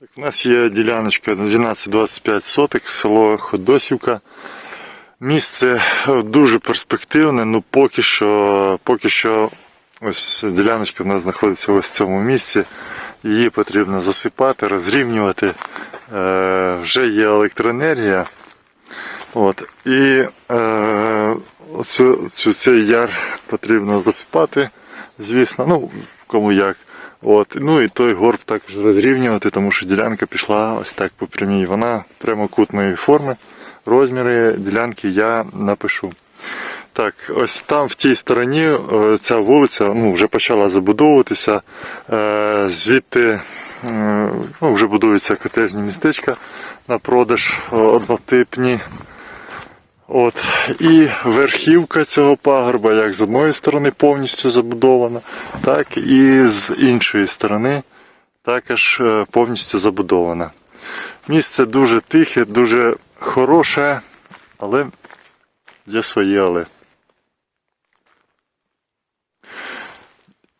Так, у нас є діляночка на 12-25 соток, село Ходосівка. Місце е, дуже перспективне, ну поки що, поки що ось діляночка в нас знаходиться ось в цьому місці. Її потрібно засипати, розрівнювати. Е, вже є електроенергія. От, і е, оцю, цю, цей яр потрібно засипати, звісно, ну, кому як. От, ну і той горб також розрівнювати, тому що ділянка пішла ось так по прямій. Вона прямокутної форми. Розміри ділянки я напишу. Так, ось там в тій стороні е, ця вулиця ну, вже почала забудовуватися. Е, Звідти е, ну, вже будуються котежні містечка на продаж однотипні. От. І верхівка цього пагорба, як з одної сторони повністю забудована, так і з іншої сторони також е, повністю забудована. Місце дуже тихе, дуже хороше, але є своє але.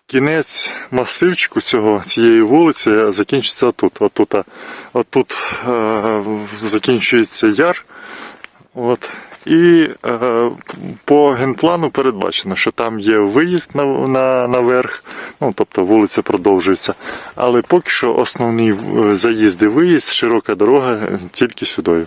Кінець масивчику цього, цієї вулиці закінчиться отут. Отут, отут е, закінчується яр. От. І е, по генплану передбачено, що там є виїзд на, на, наверх, ну тобто вулиця продовжується. Але поки що основний заїзди, заїзд і виїзд, широка дорога тільки сюди.